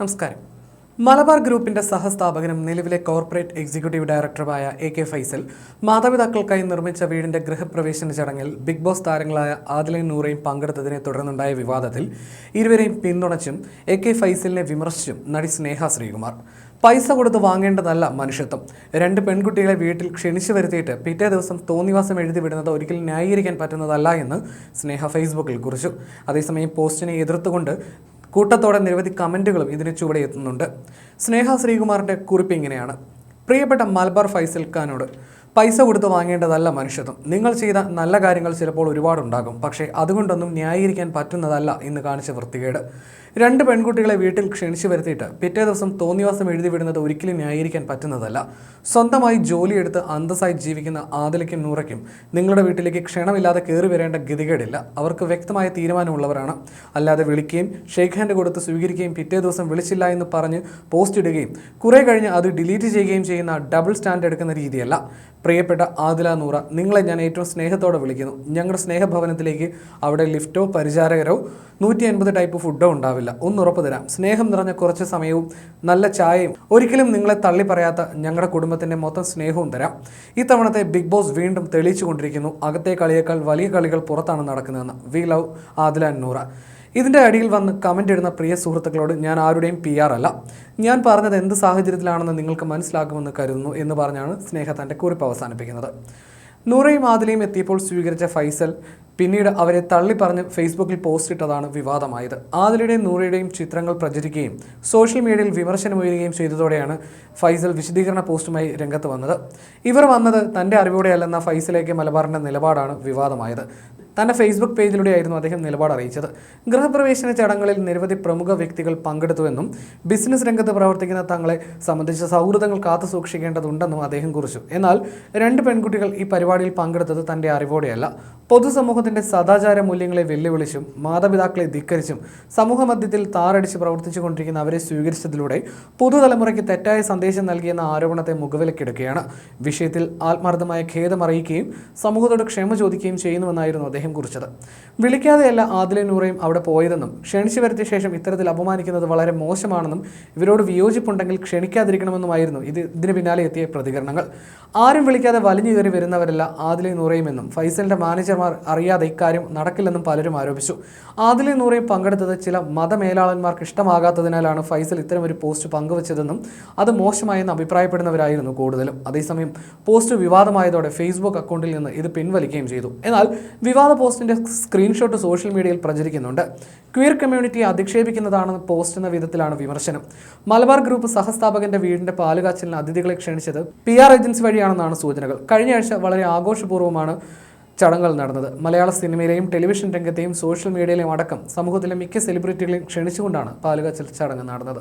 നമസ്കാരം. മലബാർ ഗ്രൂപ്പിന്റെ സഹസ്ഥാപകനും നിലവിലെ കോർപ്പറേറ്റ് എക്സിക്യൂട്ടീവ് ഡയറക്ടറുമായ എ കെ ഫൈസൽ മാതാപിതാക്കൾക്കായി നിർമ്മിച്ച വീടിന്റെ ഗൃഹപ്രവേശന ചടങ്ങിൽ ബിഗ് ബോസ് താരങ്ങളായ ആദിലയും നൂറയും പങ്കെടുത്തതിനെ തുടർന്നുണ്ടായ വിവാദത്തിൽ ഇരുവരെയും പിന്തുണച്ചും എ കെ ഫൈസലിനെ വിമർശിച്ചും നടി സ്നേഹ ശ്രീകുമാർ. പൈസ കൊടുത്ത് വാങ്ങേണ്ടതല്ല മനുഷ്യത്വം. രണ്ട് പെൺകുട്ടികളെ വീട്ടിൽ ക്ഷണിച്ചു വരുത്തിയിട്ട് പിറ്റേ ദിവസം തോന്നിവാസം എഴുതി വിടുന്നത് ഒരിക്കലും ന്യായീകരിക്കാൻ പറ്റുന്നതല്ല എന്ന് സ്നേഹ ഫേസ്ബുക്കിൽ കുറിച്ചു. അതേസമയം പോസ്റ്റിനെ എതിർത്തുകൊണ്ട് കൂട്ടത്തോടെ നിരവധി കമന്റുകളും ഇതിന് ചുവടെ എത്തുന്നുണ്ട്. സ്നേഹ ശ്രീകുമാറിന്റെ കുറിപ്പ് ഇങ്ങനെയാണ്. പ്രിയപ്പെട്ട മലബാർ ഫൈസൽ ഖാനോട് പൈസ കൊടുത്ത് വാങ്ങേണ്ടതല്ല മനുഷ്യത്വം. നിങ്ങൾ ചെയ്ത നല്ല കാര്യങ്ങൾ ചിലപ്പോൾ ഒരുപാടുണ്ടാകും. പക്ഷേ അതുകൊണ്ടൊന്നും ന്യായീകരിക്കാൻ പറ്റുന്നതല്ല ഇന്ന് കാണിച്ച വൃത്തികേട്. രണ്ട് പെൺകുട്ടികളെ വീട്ടിൽ ക്ഷണിച്ചു വരുത്തിയിട്ട് പിറ്റേ ദിവസം തോന്നിവാസം എഴുതി വിടുന്നത് ഒരിക്കലും ന്യായീകരിക്കാൻ പറ്റുന്നതല്ല. സ്വന്തമായി ജോലിയെടുത്ത് അന്തസ്സായി ജീവിക്കുന്ന ആദിലയ്ക്കും നൂറയ്ക്കും നിങ്ങളുടെ വീട്ടിലേക്ക് ക്ഷണമില്ലാതെ കയറി വരേണ്ട ഗതികേടില്ല. അവർക്ക് വ്യക്തമായ തീരുമാനമുള്ളവരാണ്. അല്ലാതെ വിളിക്കുകയും ഷേക്ക് ഹാൻഡ് കൊടുത്ത് സ്വീകരിക്കുകയും പിറ്റേ ദിവസം വിളിച്ചില്ല എന്ന് പറഞ്ഞ് പോസ്റ്റ് ഇടുകയും കുറേ കഴിഞ്ഞ് അത് ഡിലീറ്റ് ചെയ്യുകയും ചെയ്യുന്ന ഡബിൾ സ്റ്റാൻഡ് എടുക്കുന്ന രീതിയല്ല. പ്രിയപ്പെട്ട ആദില നൂറ നിങ്ങളെ ഞാൻ ഏറ്റവും സ്നേഹത്തോടെ വിളിക്കുന്നു. ഞങ്ങളുടെ സ്നേഹഭവനത്തിലേക്ക് അവിടെ ലിഫ്റ്റോ പരിചാരകരോ നൂറ്റി അൻപത് ടൈപ്പ് ഫുഡോ ഉണ്ടാവില്ല. ഒന്ന് ഉറപ്പ് തരാം. സ്നേഹം നിറഞ്ഞ കുറച്ച് സമയവും നല്ല ചായയും ഒരിക്കലും നിങ്ങളെ തള്ളി പറയാത്ത ഞങ്ങളുടെ കുടുംബത്തിന്റെ മൊത്തം സ്നേഹവും തരാം. ഇത്തവണത്തെ ബിഗ് ബോസ് വീണ്ടും തെളിയിച്ചുകൊണ്ടിരിക്കുന്നു. അകത്തെ കളിയേക്കാൾ വലിയ കളികൾ പുറത്താണ് നടക്കുന്നതെന്ന്. We love Adila Noora. ഇതിന്റെ അടിയിൽ വന്ന് കമന്റ് ഇടുന്ന പ്രിയ സുഹൃത്തുക്കളോട് ഞാൻ ആരുടെയും പി ആർ അല്ല. ഞാൻ പറഞ്ഞത് എന്ത് സാഹചര്യത്തിലാണെന്ന് നിങ്ങൾക്ക് മനസ്സിലാക്കുമെന്ന് കരുതുന്നു എന്ന് പറഞ്ഞാണ് സ്നേഹ തന്റെ കുറിപ്പ് അവസാനിപ്പിക്കുന്നത്. നൂറയും ആദിലയും എത്തിയപ്പോൾ സ്വീകരിച്ച ഫൈസൽ പിന്നീട് അവരെ തള്ളിപ്പറഞ്ഞ് ഫേസ്ബുക്കിൽ പോസ്റ്റ് ഇട്ടതാണ് വിവാദമായത്. ആദിലയുടെയും നൂറയുടെയും ചിത്രങ്ങൾ പ്രചരിക്കുകയും സോഷ്യൽ മീഡിയയിൽ വിമർശനമുയരുകയും ചെയ്തതോടെയാണ് ഫൈസൽ വിശദീകരണ പോസ്റ്റുമായി രംഗത്ത് വന്നത്. ഇവർ വന്നത് തന്റെ അറിവോടെയല്ലെന്ന ഫൈസലേക്ക് മലബാറിന്റെ നിലപാടാണ് വിവാദമായത്. തന്റെ ഫേസ്ബുക്ക് പേജിലൂടെയായിരുന്നു അദ്ദേഹം നിലപാട് അറിയിച്ചത്. ഗൃഹപ്രവേശന ചടങ്ങുകളിൽ നിരവധി പ്രമുഖ വ്യക്തികൾ പങ്കെടുത്തുവെന്നും ബിസിനസ് രംഗത്ത് പ്രവർത്തിക്കുന്ന തങ്ങളെ സംബന്ധിച്ച സൗഹൃദങ്ങൾ കാത്തു സൂക്ഷിക്കേണ്ടതുണ്ടെന്നും അദ്ദേഹം കുറിച്ചു. എന്നാൽ രണ്ട് പെൺകുട്ടികൾ ഈ പരിപാടിയിൽ പങ്കെടുത്തത് തന്റെ അറിവോടെയല്ല. പൊതുസമൂഹത്തിന്റെ സദാചാര മൂല്യങ്ങളെ വെല്ലുവിളിച്ചും മാതാപിതാക്കളെ ധിക്കരിച്ചും സമൂഹമധ്യത്തിൽ താറടിച്ച് പ്രവർത്തിച്ചു കൊണ്ടിരിക്കുന്ന അവരെ സ്വീകരിച്ചതിലൂടെ പുതുതലമുറയ്ക്ക് തെറ്റായ സന്ദേശം നൽകിയെന്ന ആരോപണത്തെ മുഖവിലക്കെടുക്കുകയാണ് വിഷയത്തിൽ ആത്മാർത്ഥമായ ഖേദം അറിയിക്കുകയും സമൂഹത്തോട് ക്ഷമ ചോദിക്കുകയും ചെയ്യുന്നുവെന്നായിരുന്നു അദ്ദേഹം കുറിച്ചത്. വിളിക്കാതെയല്ല ആദിലെ നൂറയും അവിടെ പോയതെന്നും ക്ഷണിച്ചു വരുത്തിയ ശേഷം ഇത്തരത്തിൽ അപമാനിക്കുന്നത് വളരെ മോശമാണെന്നും ഇവരോട് വിയോജിപ്പുണ്ടെങ്കിൽ ക്ഷണിക്കാതിരിക്കണമെന്നുമായിരുന്നു ഇത് ഇതിന് പിന്നാലെ എത്തിയ പ്രതികരണങ്ങൾ. ആരും വിളിക്കാതെ വലിഞ്ഞു കയറി വരുന്നവരല്ല ആദിലെ നൂറയുമെന്നും ഫൈസലിന്റെ മാനേജർമാർ അറിയാതെ ഇക്കാര്യം നടക്കില്ലെന്നും പലരും ആരോപിച്ചു. ആദിലെ നൂറയും പങ്കെടുത്തത് ചില മതമേലാളന്മാർക്ക് ഇഷ്ടമാകാത്തതിനാലാണ് ഫൈസൽ ഇത്തരം ഒരു പോസ്റ്റ് പങ്കുവച്ചതെന്നും അത് മോശമായെന്ന് അഭിപ്രായപ്പെടുന്നവരായിരുന്നു കൂടുതലും. അതേസമയം പോസ്റ്റ് വിവാദമായതോടെ ഫേസ്ബുക്ക് അക്കൗണ്ടിൽ നിന്ന് ഇത് പിൻവലിക്കുകയും ചെയ്തു. എന്നാൽ വിവാദ പോസ്റ്റിന്റെ സ്ക്രീൻഷോട്ട് സോഷ്യൽ മീഡിയയിൽ പ്രചരിക്കുന്നുണ്ട്. ക്വീർ കമ്മ്യൂണിറ്റിയെ അധിക്ഷേപിക്കുന്നതാണെന്ന് പോസ്റ്റ് എന്ന വിധത്തിലാണ് വിമർശനം. മലബാർ ഗ്രൂപ്പ് സഹസ്ഥാപകന്റെ വീടിന്റെ പാലുകാച്ചലിന് അതിഥികളെ ക്ഷണിച്ചത് പി ആർ ഏജൻസി വഴിയാണെന്നാണ് സൂചനകൾ. കഴിഞ്ഞ ആഴ്ച വളരെ ആഘോഷപൂർവമാണ് ചടങ്ങുകൾ നടന്നത്. മലയാള സിനിമയിലെയും ടെലിവിഷൻ രംഗത്തെയും സോഷ്യൽ മീഡിയയിലെയും അടക്കം സമൂഹത്തിലെ മിക്ക സെലിബ്രിറ്റികളെയും ക്ഷണിച്ചുകൊണ്ടാണ് പാലുകാച്ചൽ ചടങ്ങ് നടന്നത്.